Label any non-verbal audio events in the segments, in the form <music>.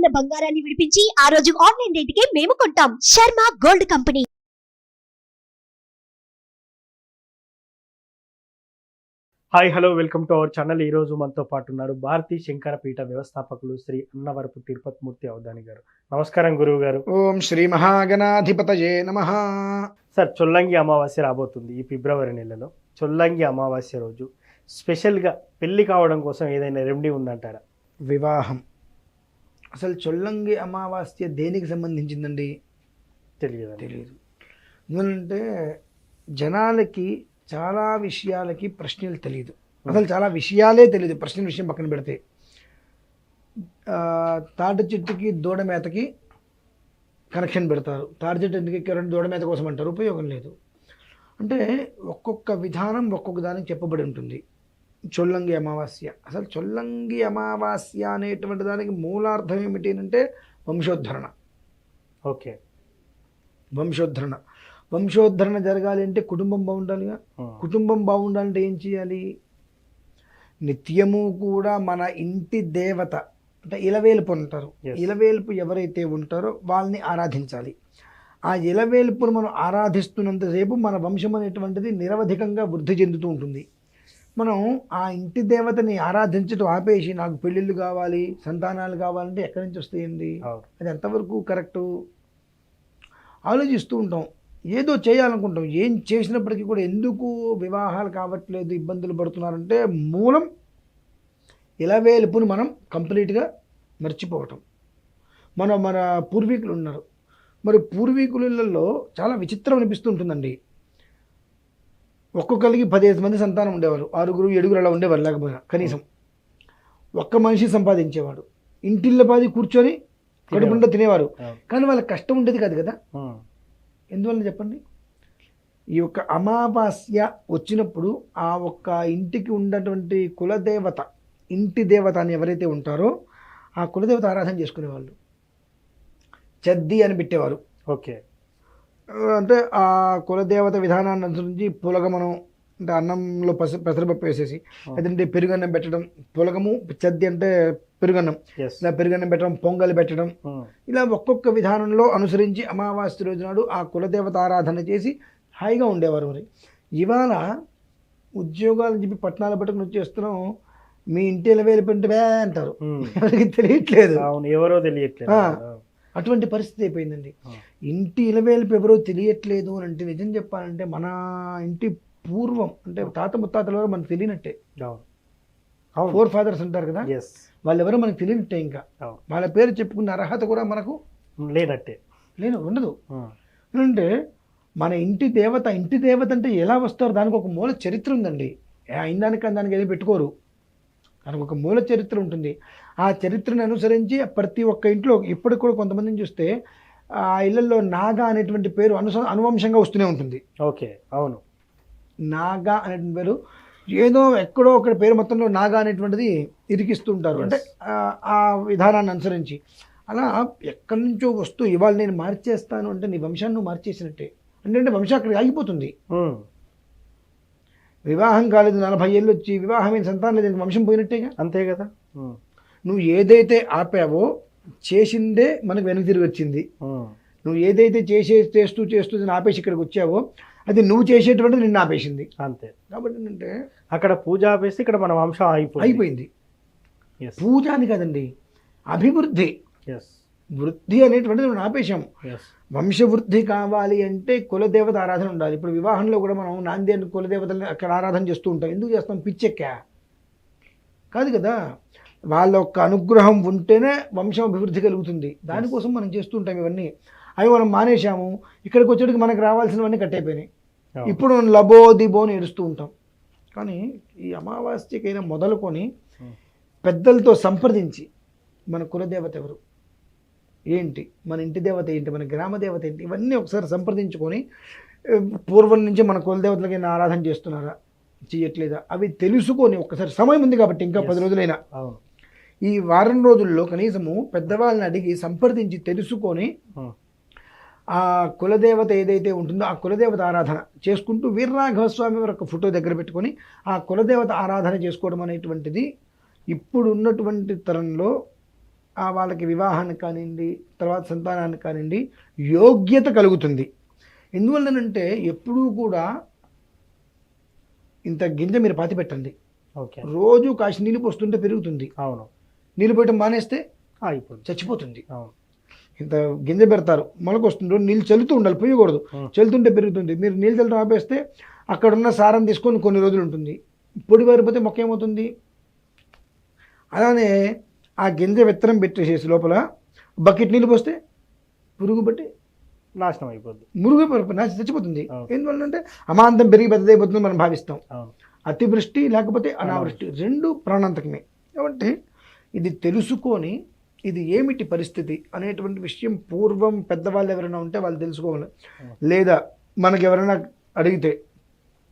ఉన్న బంగారాన్ని విడిపించి ఆ రోజు ఆన్లైన్ రేటుకే మేము కొంటాం. Sharma gold company. Hi hello welcome to our channel ఈ రోజు మనతో పాటు ఉన్నారు భారతీ శంకర పీఠ వ్యవస్థాపకులు శ్రీ అన్నవరపు తిరుపతి మూర్తి అవధాని గారు. నమస్కారం గురువు గారు ఓం శ్రీ మహాగణాధిపతయే నమ. సార్ చొల్లంగి అమావాస్య రాబోతుంది ఈ ఫిబ్రవరి నెలలో. చొల్లంగి అమావాస్య రోజు. స్పెషల్గా పెళ్ళి కావడం కోసం ఏదైనా రెమెడీ ఉందంటారా? వివాహం. అసలు చొల్లంగి అమావాస్య దేనికి సంబంధించిందండి? తెలియదు తెలియదు ఎందుకంటే జనాలకి చాలా విషయాలకి ప్రశ్నలు తెలియదు అసలు చాలా విషయాలే తెలియదు ప్రశ్నల విషయం పక్కన పెడితే. తాటి చెట్టుకి దూడ మేతకి కనెక్షన్ పెడతారు. తాటి చెట్టు ఎందుకు ఎక్కారంటే దూడ మేత కోసం అంటారు. ఉపయోగం లేదు. అంటే ఒక్కొక్క విధానం ఒక్కొక్క దానికి చెప్పబడి ఉంటుంది. చొల్లంగి అమావాస్య. అసలు చొల్లంగి అమావాస్య అనేటువంటి దానికి మూలార్థం ఏమిటి అంటే వంశోద్ధరణ. ఓకే. వంశోద్ధరణ. వంశోద్ధరణ జరగాలి అంటే కుటుంబం బాగుండాలిగా. కుటుంబం బాగుండాలంటే ఏం చేయాలి? నిత్యము కూడా మన ఇంటి దేవత అంటే ఇలవేలుపు అంటారు. Yes. ఇలవేలుపు ఎవరైతే ఉంటారో వాళ్ళని ఆరాధించాలి. ఆ ఇలవేలుపును మనం ఆరాధిస్తున్నంతసేపు మన వంశం అనేటువంటిది నిరవధికంగా వృద్ధి చెందుతూ ఉంటుంది. మనం ఆ ఇంటి దేవతని ఆరాధించడం ఆపేసి నాకు పెళ్ళిళ్ళు కావాలి సంతానాలు కావాలంటే ఎక్కడి నుంచి వస్తాయండి? అది ఎంతవరకు కరెక్టు? ఆలోచిస్తూ ఉంటాం. ఏదో చేయాలనుకుంటాం. ఏం చేసినప్పటికీ కూడా ఎందుకు వివాహాలు కావట్లేదు ఇబ్బందులు పడుతున్నారంటే మూలం ఇలవేలుపుని మనం కంప్లీట్గా మర్చిపోవటం. మన మన పూర్వీకులు ఉన్నారు. మరి పూర్వీకులలో చాలా విచిత్రం అనిపిస్తుంటుందండి ఒక్కొక్కరికి పదిహేను మంది సంతానం ఉండేవారు. ఆరుగురు ఏడుగురు అలా ఉండేవారు లేకపోయినా కనీసం. ఒక్క మనిషి సంపాదించేవాడు. ఇంటిళ్ళ పాది కూర్చొని కడుపుండా తినేవారు. కానీ వాళ్ళకి కష్టం ఉండేది కాదు కదా. ఎందువల్ల చెప్పండి? ఈ యొక్క అమావాస్య వచ్చినప్పుడు ఆ ఒక్క ఇంటికి ఉన్నటువంటి కులదేవత ఇంటి దేవత అని ఎవరైతే ఉంటారో ఆ కులదేవత ఆరాధన చేసుకునేవాళ్ళు. చద్ది అని పెట్టేవారు. ఓకే. అంటే ఆ కులదేవత విధానాన్ని అనుసరించి పులగమనం అంటే అన్నంలో పస పెసరపప్పు వేసేసి లేదంటే పెరుగన్నం పెట్టడం పులగము చద్ది అంటే పెరుగన్నం. ఇలా పెరుగన్నం పెట్టడం పొంగల్ పెట్టడం. ఇలా ఒక్కొక్క విధానంలో అనుసరించి అమావాస్య రోజు నాడు ఆ కులదేవత ఆరాధన చేసి హాయిగా ఉండేవారు మరి. ఇవాళ ఉద్యోగాలు చెప్పి పట్టణాలు పట్టుకుని వచ్చేస్తున్నాం మీ ఇంటి వెళ్ళిపోయింటే బే అంటారు. ఎవరికి <laughs> తెలియట్లేదు. అవును ఎవరో తెలియట్లేదు. అటువంటి పరిస్థితి అయిపోయిందండి. ఇంటి ఇలవేలుపు ఎవరో తెలియట్లేదు అని అంటే నిజం చెప్పాలంటే మన ఇంటి పూర్వం అంటే తాత ముత్తాతల వరకు మనకు తెలియనట్టే. ఫోర్ ఫాదర్స్ అంటారు కదా? వాళ్ళు ఎవరో మనకు తెలియనట్టే ఇంకా. వాళ్ళ పేరు చెప్పుకునే అర్హత కూడా మనకు లేనట్టే. లేదు ఉండదు. అంటే మన ఇంటి దేవత ఇంటి దేవత అంటే ఎలా వస్తారు? దానికి ఒక మూల చరిత్ర ఉందండి. అయిన దానికి ఏది పెట్టుకోరు. దానికి ఒక మూల చరిత్ర ఉంటుంది. ఆ చరిత్రను అనుసరించి ప్రతి ఒక్క ఇంట్లో ఇప్పటికి కూడా కొంతమందిని చూస్తే ఆ ఇళ్ళలో నాగా అనేటువంటి పేరు అనుస అనువంశంగా వస్తూనే ఉంటుంది. ఓకే అవును. నాగా అనేటువంటి పేరు ఏదో ఎక్కడో ఒక పేరు మొత్తంలో నాగా అనేటువంటిది ఇరికిస్తూ ఉంటారు. అంటే ఆ- విధానాన్ని అనుసరించి. అలా ఎక్కడి నుంచో వస్తూ ఇవాళ నేను మార్చేస్తాను అంటే నీ వంశాన్ని నువ్వు మార్చేసినట్టే. అంటే వంశం అక్కడ ఆగిపోతుంది. వివాహం కాలేదు నలభై ఏళ్ళు వచ్చి వివాహమైన సంతానం లేదు వంశం పోయినట్టేగా? అంతే కదా. నువ్వు ఏదైతే ఆపావో చేసిందే మనకు వెనక్కి తిరిగి వచ్చింది. నువ్వు ఏదైతే చేసే చేస్తూ చేస్తూ దీన్ని ఆపేసి ఇక్కడికి వచ్చావో అది నువ్వు చేసేటువంటిది నిన్ను ఆపేసింది. అంతే. కాబట్టి ఏంటంటే అక్కడ పూజ ఆపేసి ఇక్కడ మన వంశం అయిపోయింది అయిపోయింది పూజ అని కదండి అభివృద్ధి. వృద్ధి అనేటువంటిది మనం ఆపేశాం ఎస్ వంశవృద్ధి కావాలి అంటే కులదేవత ఆరాధన ఉండాలి. ఇప్పుడు వివాహంలో కూడా మనం నాంది అని కులదేవతల్ని అక్కడ ఆరాధన చేస్తూ ఉంటాం. ఎందుకు చేస్తాం? పిచ్చెక్కా. కాదు కదా? వాళ్ళ యొక్క అనుగ్రహం ఉంటేనే వంశం అభివృద్ధి కలుగుతుంది. దానికోసం మనం చేస్తూ ఉంటాం ఇవన్నీ. అవి మనం మానేశాము ఇక్కడికి వచ్చేటికి మనకు రావాల్సినవన్నీ కట్టయిపోయినాయి. ఇప్పుడు లబో దిబో అని ఏడుస్తూ ఉంటాం. కానీ ఈ అమావాస్యకైనా మొదలుకొని. పెద్దలతో సంప్రదించి మన కులదేవత ఎవరు? ఏంటి? మన ఇంటి దేవత ఏంటి? మన గ్రామ దేవత ఏంటి? ఇవన్నీ ఒకసారి సంప్రదించుకొని పూర్వం నుంచి మన కులదేవతలకి ఏమైనా ఆరాధన చేస్తున్నారా? చేయట్లేదా? అవి తెలుసుకొని ఒక్కసారి సమయం ఉంది కాబట్టి ఇంకా పది. రోజులైనా. ఈ వారం రోజుల్లో కనీసము పెద్దవాళ్ళని అడిగి సంప్రదించి తెలుసుకొని. ఆ. కులదేవత ఏదైతే ఉంటుందో ఆ కులదేవత ఆరాధన చేసుకుంటూ వీరరాఘవ స్వామి వారి యొక్క ఫోటో దగ్గర పెట్టుకొని ఆ కులదేవత ఆరాధన చేసుకోవడం అనేటువంటిది ఇప్పుడు ఉన్నటువంటి తరంలో ఆ వాళ్ళకి వివాహానికి కానివ్వండి తర్వాత సంతానానికి కానివ్వండి యోగ్యత కలుగుతుంది. ఎందువల్లనంటే ఎప్పుడూ కూడా ఇంత గింజ మీరు పాతి పెట్టండి ఓకే. రోజు కాసి నీళ్ళు పోస్తుంటే పెరుగుతుంది. అవును. నీళ్ళు పోయటం మానేస్తే అయిపోయింది చచ్చిపోతుంది. ఇంత గింజ పెడతారు మొలక వస్తుందో నీళ్ళు చల్లుతూ ఉండాలి పోయకూడదు. చల్లుతుంటే పెరుగుతుంది. మీరు నీళ్ళు చల్లడం ఆపేస్తే అక్కడ ఉన్న సారం తీసుకొని కొన్ని రోజులు ఉంటుంది. పొడి వారిపోతే మొక్క ఏమవుతుంది? అలానే ఆ గింజ విత్తనం పెట్టేసేసి లోపల బకెట్ నీళ్ళు పోస్తే పురుగు బట్టి నాశనం అయిపోద్ది. మురుగు పరుపు నాశ చచ్చిపోతుంది. అవును. ఎందువల్లంటే అమాంతం పెరిగి పెద్దదైపోతుంది మనం భావిస్తాం. అతివృష్టి లేకపోతే అనావృష్టి. రెండు ప్రాణాంతకమే. కాబట్టి ఇది తెలుసుకొని ఇది ఏమిటి పరిస్థితి అనేటువంటి విషయం పూర్వం పెద్దవాళ్ళు ఎవరైనా ఉంటే వాళ్ళు తెలుసుకోవాలి. లేదా మనకి ఎవరైనా అడిగితే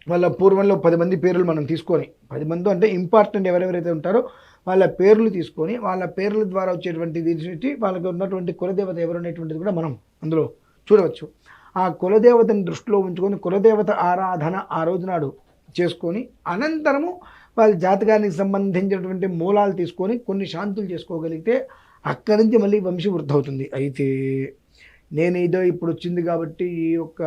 వాళ్ళ పూర్వంలో పది మంది పేర్లు మనం తీసుకొని పది మంది అంటే ఇంపార్టెంట్ ఎవరెవరైతే ఉంటారో వాళ్ళ పేర్లు తీసుకొని వాళ్ళ పేర్ల ద్వారా వచ్చేటువంటి దీని వాళ్ళకి ఉన్నటువంటి కులదేవత ఎవరు అనేటువంటిది కూడా మనం అందులో చూడవచ్చు. ఆ కులదేవతని దృష్టిలో ఉంచుకొని కులదేవత ఆరాధన ఆ రోజు నాడు చేసుకొని అనంతరము వాళ్ళ జాతకానికి సంబంధించినటువంటి మూలాలు తీసుకొని కొన్ని శాంతులు చేసుకోగలిగితే అక్కడి నుంచి మళ్ళీ వంశవృద్ధి అవుతుంది అయితే నేను ఏదో ఇప్పుడు వచ్చింది కాబట్టి ఈ యొక్క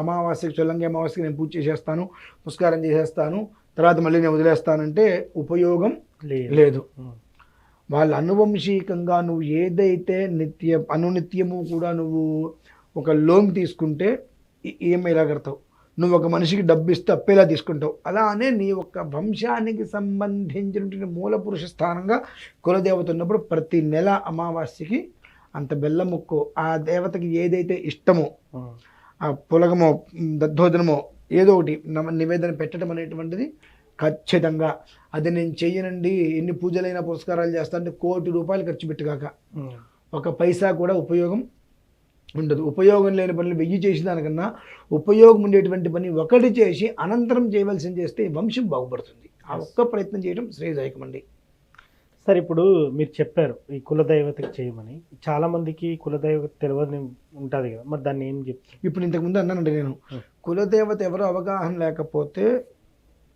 అమావాస్యకి చొల్లంగి అమావాస్యకి నేను పూజ చేసేస్తాను పుష్కారం చేసేస్తాను తర్వాత మళ్ళీ నేను వదిలేస్తానంటే ఉపయోగం లేదు. వాళ్ళ అనువంశికంగా నువ్వు ఏదైతే నిత్య అనునిత్యము కూడా నువ్వు ఒక లోన్ తీసుకుంటే ఎలా కడతావు. నువ్వు ఒక మనిషికి డబ్బు ఇస్తే అప్పేలా తీసుకుంటావు అలానే నీ యొక్క వంశానికి సంబంధించినటువంటి మూల పురుష స్థానంగా కులదేవత ఉన్నప్పుడు ప్రతి నెల అమావాస్యకి అంత బెల్లం ముక్కు ఆ దేవతకి ఏదైతే ఇష్టమో. ఆ పులగమో మ్, దద్దోజనమో ఏదో ఒకటి నమ- నివేదన పెట్టడం అనేటువంటిది ఖచ్చితంగా అది నేను చెయ్యనండి ఎన్ని పూజలైనా పురస్కారాలు చేస్తా అంటే కోటి రూపాయలు ఖర్చు పెట్టుగాక. ఒక పైసా కూడా ఉపయోగం ఉండదు. ఉపయోగం లేని పనులు వెయ్యి చేసిన దానికన్నా ఉపయోగం ఉండేటువంటి పని ఒకటి చేసి అనంతరం చేయవలసింది చేస్తే వంశం బాగుపడుతుంది. ఆ ఒక్క ప్రయత్నం చేయడం శ్రేయదాయకం అండి. సరే ఇప్పుడు మీరు చెప్పారు ఈ కులదైవతకి చేయమని. చాలా మందికి కులదైవత తెలియని ఉంటుంది కదా. మరి దాన్ని ఏం చెప్తారు? ఇప్పుడు ఇంతకుముందు అన్నానండి నేను. కులదేవత ఎవరో అవగాహన లేకపోతే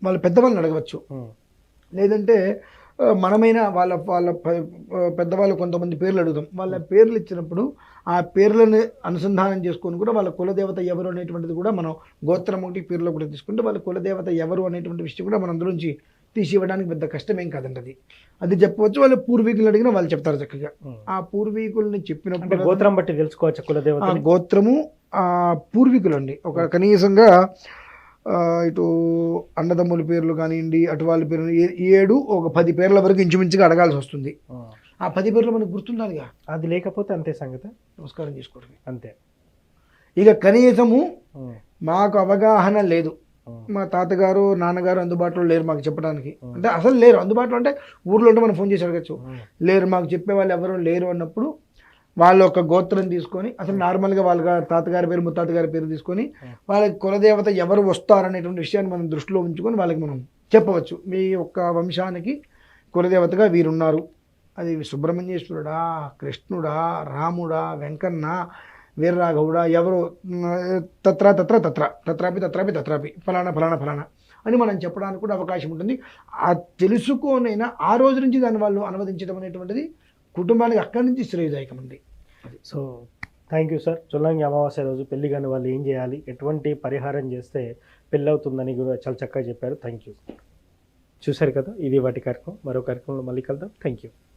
వాళ్ళు పెద్దవాళ్ళని అడగవచ్చు. లేదంటే మనమైనా వాళ్ళ వాళ్ళ పెద్దవాళ్ళు కొంతమంది పేర్లు అడుగుతాం. వాళ్ళ పేర్లు ఇచ్చినప్పుడు ఆ పేర్లను అనుసంధానం చేసుకొని కూడా వాళ్ళ కులదేవత ఎవరు అనేటువంటిది కూడా మనం గోత్రం ఒకటి పేర్లో కూడా తీసుకుంటే వాళ్ళ కులదేవత ఎవరు అనేటువంటి విషయం కూడా మనం అందులోంచి తీసి ఇవ్వడానికి పెద్ద కష్టమేం కాదండి అది. అది చెప్పవచ్చు వాళ్ళ పూర్వీకులు అడిగినా వాళ్ళు చెప్తారు చక్కగా. ఆ పూర్వీకుల్ని చెప్పినప్పుడు గోత్రం బట్టి తెలుసుకోవచ్చు కులదేవత గోత్రము ఆ పూర్వీకులు అండి ఒక కనీసంగా ఆ, ఇటు అన్నదమ్ముల పేర్లు కానివ్వండి అటు వాళ్ళ పేర్లు ఏడు ఒక పది పేర్ల వరకు ఇంచుమించుగా అడగాల్సి వస్తుంది. ఆ పది పేర్లు మనకు గుర్తుండాలిగా. అది లేకపోతే అంతే సంగతి. నమస్కారం చేసుకోవడమే అంతే. ఇక కనీసము. మాకు అవగాహన లేదు. మా తాతగారు నాన్నగారు అందుబాటులో లేరు మాకు చెప్పడానికి. అంటే అసలు లేరు. అందుబాటులో అంటే ఊర్లో ఉంటే మనం ఫోన్ చేసి అడగచ్చు. లేరు. మాకు చెప్పే వాళ్ళు ఎవరు లేరు అన్నప్పుడు వాళ్ళ ఒక గోత్రం తీసుకొని అసలు నార్మల్గా వాళ్ళ తాతగారి పేరు ముత్తాతగారి పేరు తీసుకొని వాళ్ళకి కులదేవత ఎవరు వస్తారనేటువంటి విషయాన్ని మనం దృష్టిలో ఉంచుకొని వాళ్ళకి మనం చెప్పవచ్చు. మీ యొక్క వంశానికి కులదేవతగా వీరున్నారు. అది సుబ్రహ్మణ్యేశ్వరుడా కృష్ణుడా రాముడా వెంకన్న వీరరాఘవుడా ఎవరు? తత్ర తత్ర తత్ర. తత్రాపి తత్రాపి తత్రాపి. ఫలానా ఫలానా ఫలానా. అని మనం చెప్పడానికి కూడా అవకాశం ఉంటుంది. ఆ తెలుసుకోనైనా ఆ రోజు నుంచి దాన్ని వాళ్ళు అనువదించడం అనేటువంటిది కుటుంబానికి అక్కడి నుంచి శ్రేయదాయకం అండి. సో థ్యాంక్ యూ సార్ చుల్లంగి అమావాస్య రోజు పెళ్ళి కాని వాళ్ళు ఏం చేయాలి? ఎటువంటి పరిహారం చేస్తే పెళ్ళి అవుతుందని కూడా చాలా చక్కగా చెప్పారు. థ్యాంక్ యూ చూశారు కదా? ఇది వాటి కార్యక్రమం. మరో కార్యక్రమంలో మళ్ళీ కలుద్దాం. Thank you